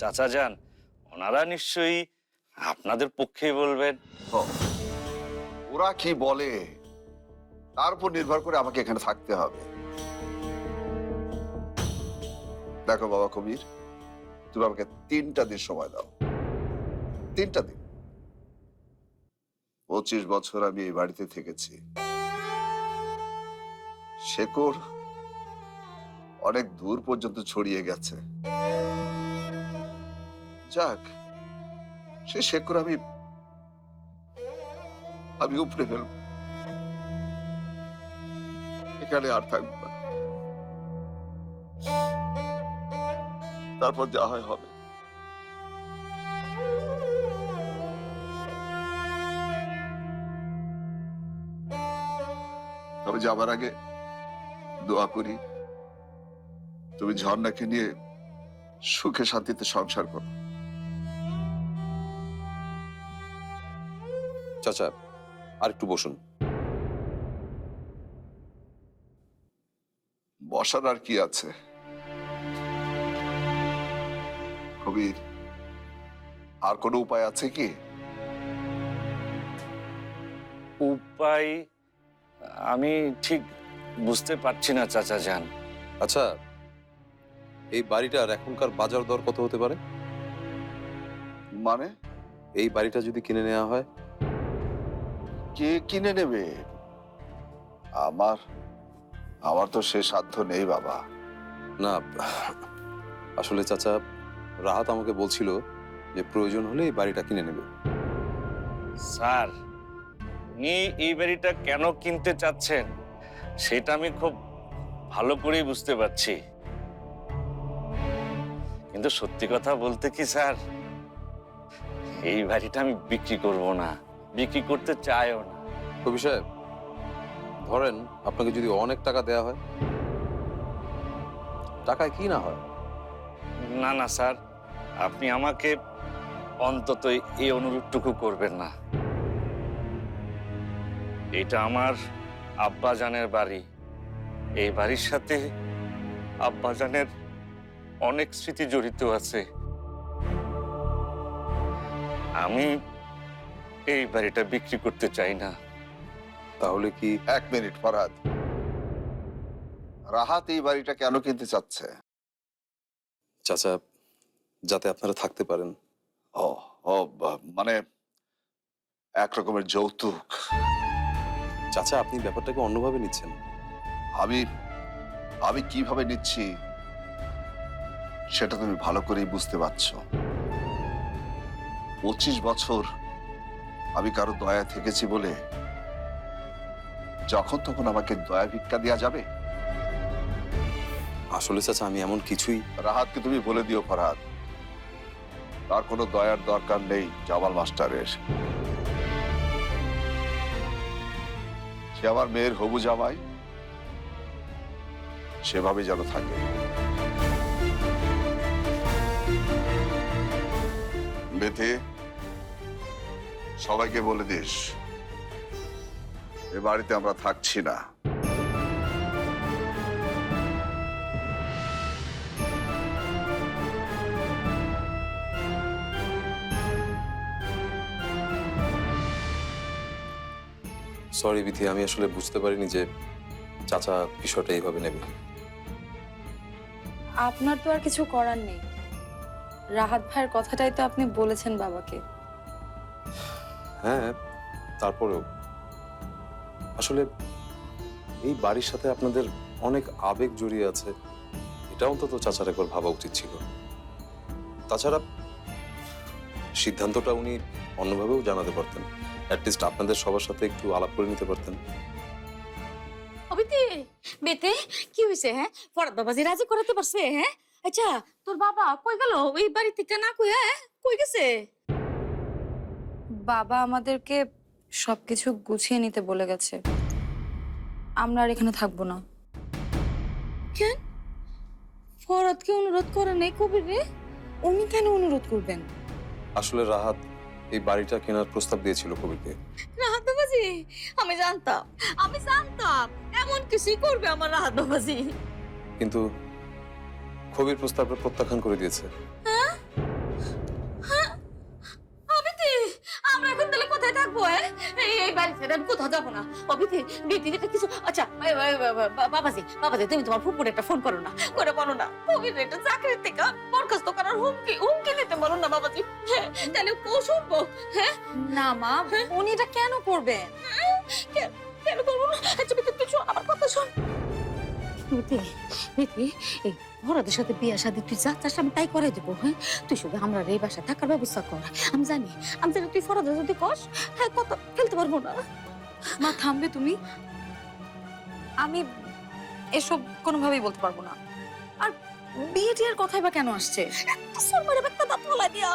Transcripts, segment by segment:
চাচা যান ওনারা নিশ্চয়ই আপনাদের পক্ষেই বলবেন। ওরা কি বলে তার উপর নির্ভর করে আমাকে এখানে থাকতে হবে। দেখো বাবা কবির তুমি আমাকে তিনটা দিন সময় দাও। তিনটা দিন। পঁচিশ বছর আমি এই বাড়িতে থেকেছি। শেকড় অনেক দূর পর্যন্ত ছড়িয়ে গেছে। যাক, সে শেকড় আমি আমি উপড়ে ফেলব। এখানে আর থাকব না। তারপর যা হয় হবে। তবে যাবার আগে দোয়া করি তুমি ঝর্ণাকে নিয়ে সুখে শান্তিতে সংসার করো। চাচা আর একটু বসুন। বসার আর কি আছে? কবির আর কোনো উপায় আছে কি? উপায় আমি ঠিক বুঝতে পারছি না চাচা যান আচ্ছা এই বাড়িটার এখনকার বাজার দর কত হতে পারে? মানে? এই বাড়িটা যদি কিনে নেওয়া হয়? কে কিনে নেবে? আমার আমার তো সে সাধ্য নেই বাবা। না আসলে চাচা রাহাত আমাকে বলছিল যে প্রয়োজন হলে এই বাড়িটা কিনে নেবে। স্যার উনি এই বাড়িটা কেন কিনতে চাচ্ছেন সেটা আমি খুব ভালো করেই বুঝতে পারছি। কিন্তু সত্যি কথা বলতে কি স্যার এই বাড়িটা আমি বিক্রি করব না বিক্রি করতে চাইও না। কবি সাহেব ধরেন আপনাকে যদি অনেক টাকা দেয়া হয় টাকায় কি না হয়? না না স্যার আপনি আমাকে অন্তত এই অনুরোধটুকু করবেন না। এটা আমার আব্বাজানের বাড়ি। এই বাড়ির সাথে আব্বাজানের অনেক স্মৃতি জড়িত আছে। আমি এই বাড়িটা বিক্রি করতে চাই না। তাহলে কি এক মিনিট ফরহাদ। রাহাত এই বাড়িটা কেন কিনতে চাচ্ছে? চাচা যাতে আপনারা থাকতে পারেন। ও ও বা- মানে এক রকমের যৌতুক। চাচা আপনি ব্যাপারটাকে অন্যভাবে নিচ্ছেন। আমি আমি কীভাবে নিচ্ছি সেটা তুমি ভালো করেই বুঝতে পারছ। পঁচিশ বছর আমি কারও দয়া থেকেছি বলে যখন তখন আমাকে দয়া ভিক্ষা দেওয়া যাবে? আসলে চাচা আমি এমন কিছুই রাহাতকে তুমি বলে দিও ফরহাদ। তার কোনো দয়ার দরকার নেই জামাল মাস্টারের। সে আমার মেয়ের হবু জামাই সেভাবে যেন থাকে। বেতে, সবাইকে বলে দিস, এ বাড়িতে আমরা থাকছি না। সরি বিথি আমি আসলে বুঝতে পারিনি যে চাচা বিষয়টা এইভাবে নেবে। আপনার তো আর কিছু করার নেই। রাহাত ভাইয়ের কথাটাই তো আপনি বলেছেন বাবাকে। হ্যাঁ তারপরেও। আসলে এই বাড়ির সাথে আপনাদের অনেক আবেগ জড়িয়ে আছে এটা অন্তত চাচার একবার ভাবা উচিত ছিল। তাছাড়া সিদ্ধান্তটা উনি অন্যভাবেও জানাতে পারতেন। অ্যাটলিস্ট আপনাদের সবার সাথে একটু আলাপ করে নিতে পারতেন। অবিতে বেতে কি হয়েছে হ্যাঁ? ফরাদ বাবাজি রাজি করাতে পারছে হ্যাঁ? আচ্ছা তোর বাবা কই গেল? ওই বাড়ি থেকে না কই হ্যাঁ? কই গেছে? বাবা আমাদেরকে সবকিছু গুছিয়ে নিতে বলে গেছে। আমরা আর এখানে থাকব না। কেন? ফরাদকে অনুরোধ করে নাই কবির রে? উনি কেন অনুরোধ করবেন? আসলে রাহাত এই বাড়িটা কেনার প্রস্তাব দিয়েছিল কবিকে। রাহাত বাবাজি আমি জানতাম আমি জানতাম এমন কিছুই করবে আমার রাহাত বাবাজি কিন্তু কবির প্রস্তাবটা প্রত্যাখ্যান করে দিয়েছে। অবিতি এই বাড়ি ছেড়ে আমি কোথাও যাব না। অবিতি বিতি কিছু আচ্ছা বাবাজি বাবাজি তুমি তোমার ফুপুরে একটা ফোন করো না। করে বলো না। কবির একটা চাকরির থেকে বরখাস্ত করার হুমকি হুমকি দিতে বলো না বাবাজি। হ্যাঁ তাহলে ও শুনব হ্যাঁ না মা উনি এটা কেন করবেন কেন করব না? আচ্ছা তুই শোন আমার কথা শোন। বিতি বিতি এই ভরাদের সাথে বিয়ে শাদি তুই যা চাস আমি তাই করে দেবো হ্যাঁ? তুই শুধু আমরা এই বাসায় থাকার ব্যবস্থা কর। আমি জানি আমি জানি তুই ফরাদে যদি কস হ্যাঁ কত ফেলতে পারব না। মা থামবে তুমি? আমি এসব কোনোভাবেই বলতে পারব না। আর বিয়ে টিয়ের কথাই বা কেন আসছে? সরমারে একটা দাঁত ফলাই দিয়া।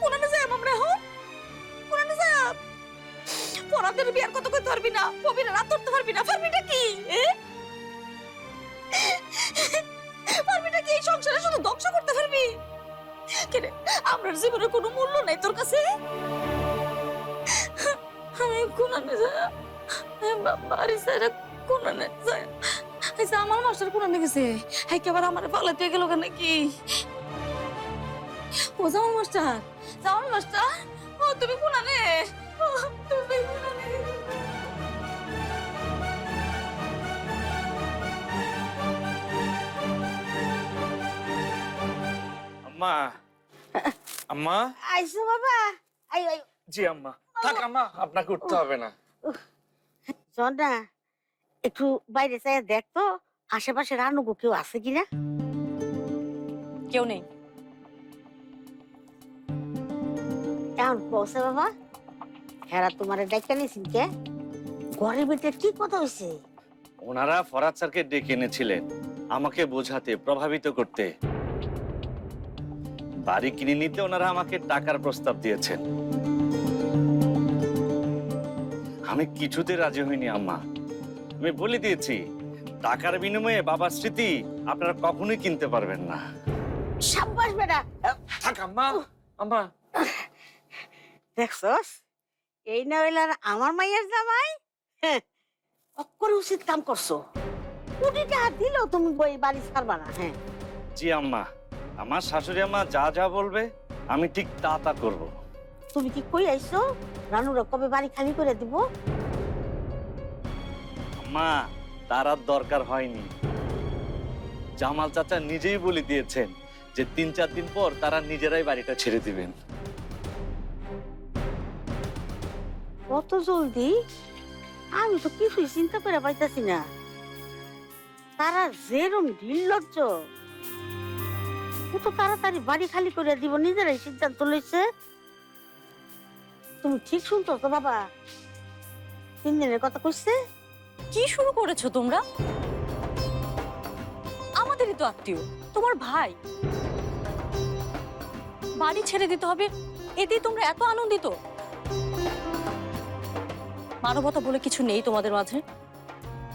কোনানে যায় আমরা হো কোনানে যায় ফরাদের বিয়ার কত কইতে পারবি না কবিরা রাত ধরতে পারবি না পারবিটা কি? হ্যাঁ? পারবিটা কি এই সংসারে শুধু ধ্বংস করতে পারবি? কেরে আমার জীবনের কোনো মূল্য নাই তোর কাছে? আমি কোনানে যায় বাড়ি সাইরা কোনানে যায় যে আমার মাস্টার কোনানে গেছে? একেবারে আমার পালাতে গেল কেন কি ও জামা মাস্টার জামা মাস্টার, ও তুমি কোনানে তুমি আম্মা। আইসো বাবা। I I. জি আম্মা। থাক আম্মা আপনাকে উঠতে হবে না। একটু বাইরে চাই দেখতো আশেপাশে রানুগো কেউ আছে কিনা? কেউ নেই। এমন পৌঁছে বাবা? হেরা তোমার ডাক্তার নিয়েছেন কে? ঘরের ভিতরে কি কথা হয়েছে ওনারা ফরাদ স্যারকে ডেকে এনেছিলেন আমাকে বোঝাতে প্রভাবিত করতে। বাড়ি কিনে নিতে ওনারা আমাকে টাকার প্রস্তাব দিয়েছেন। আমি কিছুতে রাজি হইনি আম্মা। আমি বলে দিয়েছি টাকার বিনিময়ে বাবার স্মৃতি আপনারা কখনোই কিনতে পারবেন না। সাব্বাস বেটা। থাক আম্মা। আম্মা। দেখছস? এই না হইলে আর আমার মাইয়ের জামাই? হ্যাঁ অক্কর উচিত কাম করছ। কোটিটা হাত দিলেও তুমি বই বাড়ি ছাড়বা না হ্যাঁ। জি আম্মা। আমার শাশুড়ি আম্মা যা যা বলবে আমি ঠিক তা তা করব। তুমি কি কই আইছো? রানুরা কবে বাড়ি খালি করে দিব? মা তার আর দরকার হয়নি। জামাল চাচা নিজেই বলে দিয়েছেন যে তিন চার দিন পর তারা নিজেরাই বাড়িটা ছেড়ে দিবেন। কত জলদি? আমি তো কিছুই চিন্তা করে পাইতাছি না। তারা যেরম নির্লজ্জ। কত তাড়াতাড়ি বাড়ি খালি করে দিব নিজেরাই সিদ্ধান্ত লইছে। তুমি ঠিক শুনতো তো বাবা? তিন দিনের কথা কইছে? কি শুরু করেছ তোমরা? আমাদেরই তো আত্মীয় তোমার ভাই। বাড়ি ছেড়ে দিতে হবে এতেই তোমরা এত আনন্দিত? মানবতা বলে কিছু নেই তোমাদের মাঝে।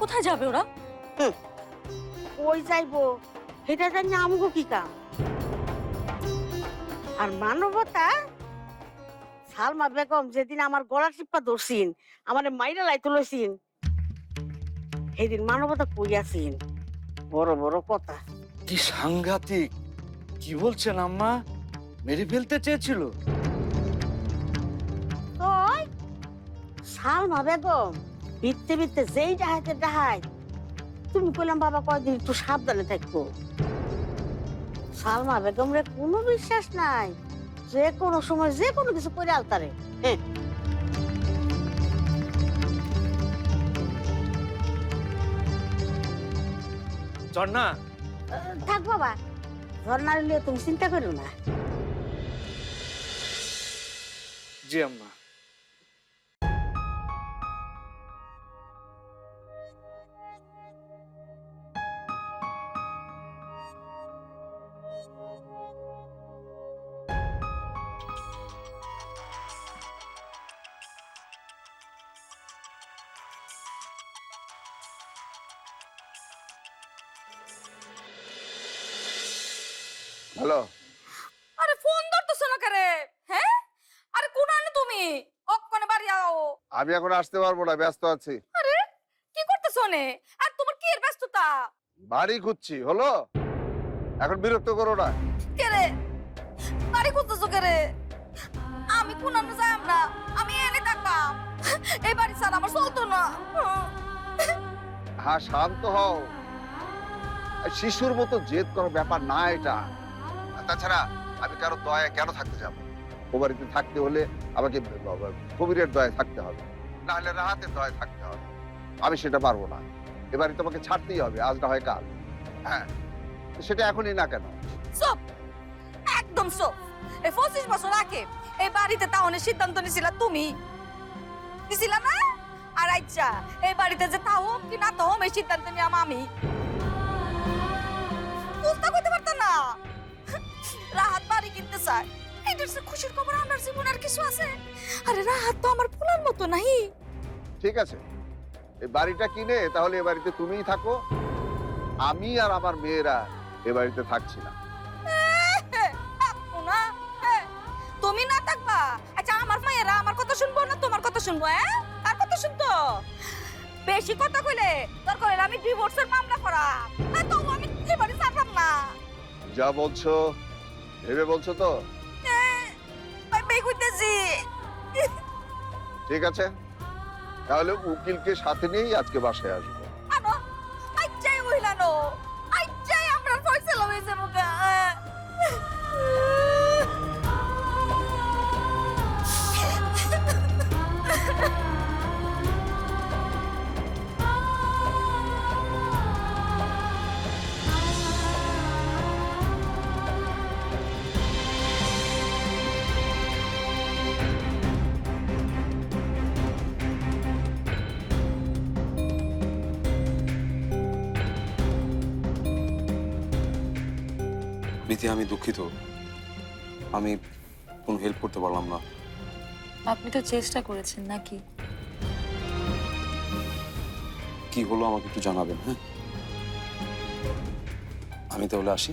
কোথায় যাবে ওরা? ওই যাইবো। সেটা জানি আমগো কি কাম? আর মানবতা? সালমা বেগম যেদিন আমার গলা টিপা ধরছিন আমার মাইরা লাইতে লইছিন সেদিন মানবতা কইয়াছিন বড় বড় কথা। কি সাংঘাতিক। কি বলছেন আম্মা? মেরে ফেলতে চেয়েছিল। সালমা বেগম বিত্তে বিত্তে যেই ডাহাইতে ডাহাই তুমি কইলাম বাবা কয়দিন একটু সাবধানে থাকব? সালমা বেগম রে কোনো বিশ্বাস নাই। যে কোনো সময় যে কোনো কিছু করে আলতারে। হ্যাঁ ঝর্ণা। থাক বাবা ঝর্ণার লিয়ে তুমি চিন্তা করো না। জি আম্মা। হ্যালো? আরে ফোন ধরতেছো না কারে? হ্যাঁ? আরে কোন আনে তুমি? অক্ষণে বাড়ি আও। আমি এখন আসতে পারব না ব্যস্ত আছি। আরে কি করতেছো নে আর তোমার কি এর ব্যস্ততা? বাড়ি খুঁজছি হলো? এখন বিরক্ত করো না। কে রে বাড়ি করতেছো কে রে আমি কোন আমরা যাই আমরা আমি এনে থাকতাম। এই বাড়ি স্যার আমার চলতো না। হ্যাঁ শান্ত হও। শিশুর মতো জেদ করার ব্যাপার না এটা। আর তাছাড়া আমি কারও দয়া কেন থাকতে যাব? ও বাড়িতে থাকতে হলে আমাকে কবিরের দয়া থাকতে হবে। না হলে রাহাতের দয়া থাকতে হবে। আমি সেটা পারব না। এবারে তোমাকে ছাড়তেই হবে আজ না হয় কাল। হ্যাঁ। সেটা এখনই না কেন? চুপ! একদম চুপ! এই পঁচিশ বছর আগে এই বাড়িতে তাহনের সিদ্ধান্ত নিছিলা তুমি। নিছিলা না? আর আচ্ছা এই বাড়িতে যে তা তাও কি না তাও এই সিদ্ধান্ত নিলাম আমি বুঝতে করতে পারতাম না। রাহাত বাড়ি কিনতে চায়। এটার সে খুশির খবর আমার জীবন আর কিছু আছে? আরে রাহাত তো আমার ফুলার মতো নাই ঠিক আছে। এই বাড়িটা কিনে তাহলে এ বাড়িতে তুমিই থাকো। আমি আর আমার মেয়েরা এ বাড়িতে থাকছি না। থাকব না। হ্যাঁ। তুমি না থাকবা? আচ্ছা আমার মায়েরা আমার কথা শুনব না তোমার কথা শুনব হ্যাঁ? আর কথা শুনতো? বেশি কথা কইলে তোর কইলে আমি ডিভোর্সের মামলা করা তো আমি এবারে ছাড়লাম না। যা বলছো ভেবে বলছো তো? কইতেছি ঠিক আছে। তাহলে উকিলকে সাথে নিয়েই আজকে বাসায় আসব। আইচাই হইলানো আইচাই আমরা ফয়সালা হয়েছে মুখে প্রীতি আমি দুঃখিত। আমি কোনো হেল্প করতে পারলাম না। আপনি তো চেষ্টা করেছেন নাকি? কি হলো আমাকে একটু জানাবেন হ্যাঁ? আমি তাহলে আসি।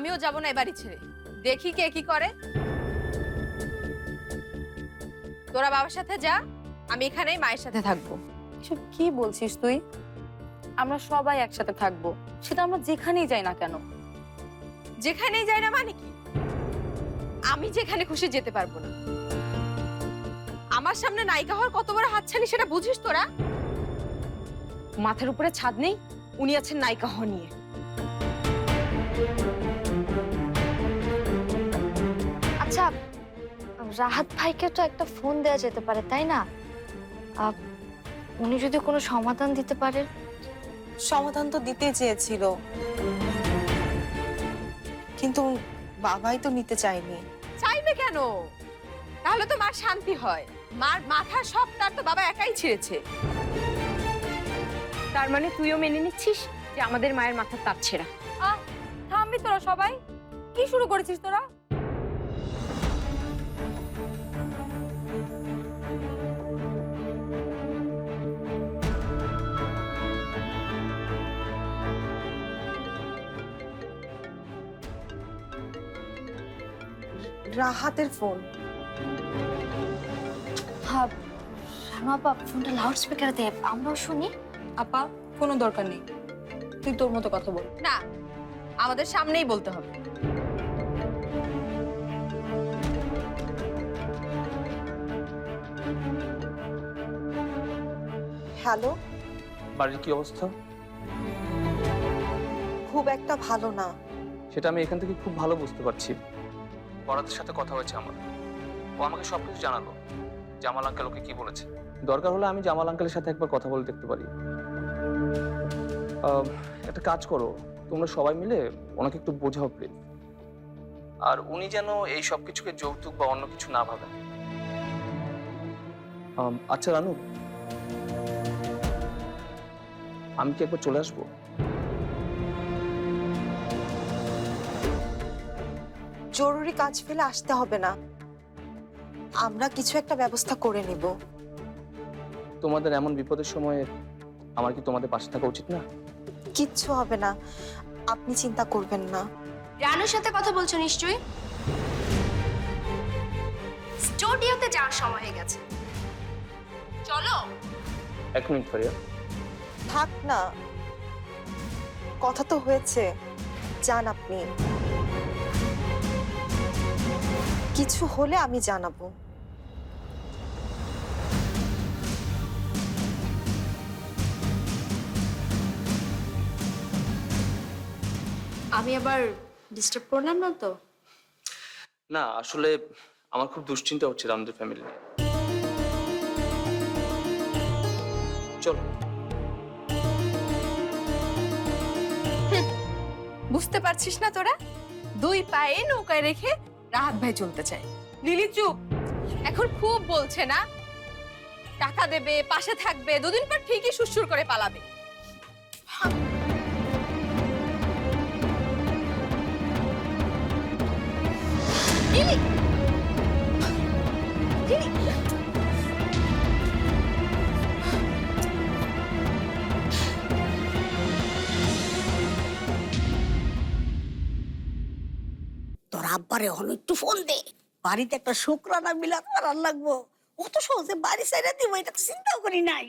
আমিও যাব না এ বাড়ি ছেড়ে। দেখি কে কি করে। তোরা বাবার সাথে যা আমি এখানেই মায়ের সাথে থাকব। এসব কি বলছিস তুই? আমরা সবাই একসাথে থাকব। সেটা আমরা যেখানেই যাই না কেন? যেখানেই যাই না মানে কি? আমি যেখানে খুশি যেতে পারব না। আমার সামনে নায়িকা হওয়ার কত বড় হাতছানি সেটা বুঝিস তোরা? মাথার উপরে ছাদ নেই উনি আছেন নায়িকা হওয়া নিয়ে। আচ্ছা রাহাত ভাইকে তো একটা ফোন দেওয়া যেতে পারে তাই না? আহ, উনি যদি কোনো সমাধান দিতে পারেন? সমাধান তো দিতে চেয়েছিল। কিন্তু বাবাই তো নিতে চায়নি। চাইবে কেন? তাহলে তো মার শান্তি হয়। মার মাথা সব তার তো বাবা একাই ছিঁড়েছে। তার মানে তুইও মেনে নিচ্ছিস যে আমাদের মায়ের মাথার তাপ ছেঁড়া থামবি তোরা সবাই। কি শুরু করেছিস তোরা? রাহাতের ফোন। হ্যাঁ শ্যামা ফোনটা লাউড স্পিকারে দে আমরাও শুনি। আপা কোনো দরকার নেই। তুই তোর মতো কথা বল। না আমাদের সামনেই বলতে হবে। হ্যালো? বাড়ির কি অবস্থা? খুব একটা ভালো না। সেটা আমি এখান থেকে খুব ভালো বুঝতে পারছি। বরাতের সাথে কথা হয়েছে আমার। ও আমাকে সবকিছু জানালো। জামাল আঙ্কেল ওকে কি বলেছে? দরকার হলে আমি জামাল আঙ্কেলের সাথে একবার কথা বলে দেখতে পারি। একটা কাজ করো তোমরা সবাই মিলে ওনাকে একটু বোঝাও প্লিজ আর উনি যেন এই সব কিছুকে যৌতুক বা অন্য কিছু না ভাবেন। আচ্ছা রানু। আমি কি একবার চলে আসব? জরুরি কাজ ফেলে আসতে হবে না। আমরা কিছু একটা ব্যবস্থা করে নিব। তোমাদের এমন বিপদের সময়ে আমার কি তোমাদের পাশে থাকা উচিত না? কিচ্ছু হবে না। আপনি চিন্তা করবেন না। রানুর সাথে কথা বলছো নিশ্চয়ই? স্টুডিওতে যাওয়ার সময় হয়ে গেছে। চলো। এক মিনিট ফারিয়া থাক না। কথা তো হয়েছে। যান আপনি। কিছু হলে আমি জানাব। আমি আবার ডিস্টার্ব করলাম না তো? না আসলে আমার খুব দুশ্চিন্তা হচ্ছিল আমাদের ফ্যামিলি নিয়ে। চলো। বুঝতে পারছিস না তোরা? দুই পায়ে নৌকায় রেখে রাহাত ভাই চলতে চাই লিলি, চুপ। এখন খুব বলছে না? টাকা দেবে, পাশে থাকবে, দুদিন পর ঠিকই সুসুর করে পালাবে। লিলি! লিলি! আব্বারে হন একটু ফোন দে। বাড়িতে একটা শুক্রানা মিলাদ করার লাগবো। অত সহজে বাড়ি সাইডে দিব এটা তো চিন্তাও করি নাই।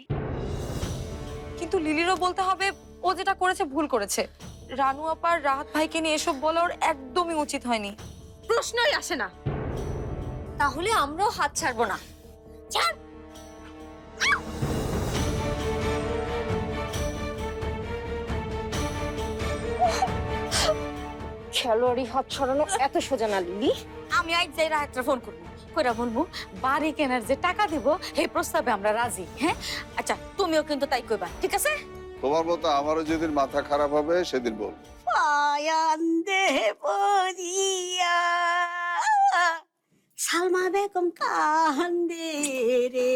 কিন্তু লিলিরও বলতে হবে ও যেটা করেছে ভুল করেছে। রানু আপার রাহাত ভাইকে নিয়ে এসব বলা ওর একদমই উচিত হয়নি। প্রশ্নই আসে না। তাহলে আমরাও হাত ছাড়বো না। খেলোয়াড়ি হাত ছড়ানো এত সোজা না লিলি। আমি আজ যাই রাহাতটা ফোন করব কইরা বলব বাড়ি কেনার যে টাকা দিব এই প্রস্তাবে আমরা রাজি হ্যাঁ? আচ্ছা তুমিও কিন্তু তাই কইবা ঠিক আছে? তোমার মতো আমারও যেদিন মাথা খারাপ হবে সেদিন বল। পায়ান দে পরিয়া সালমা বেগম কান্দে রে।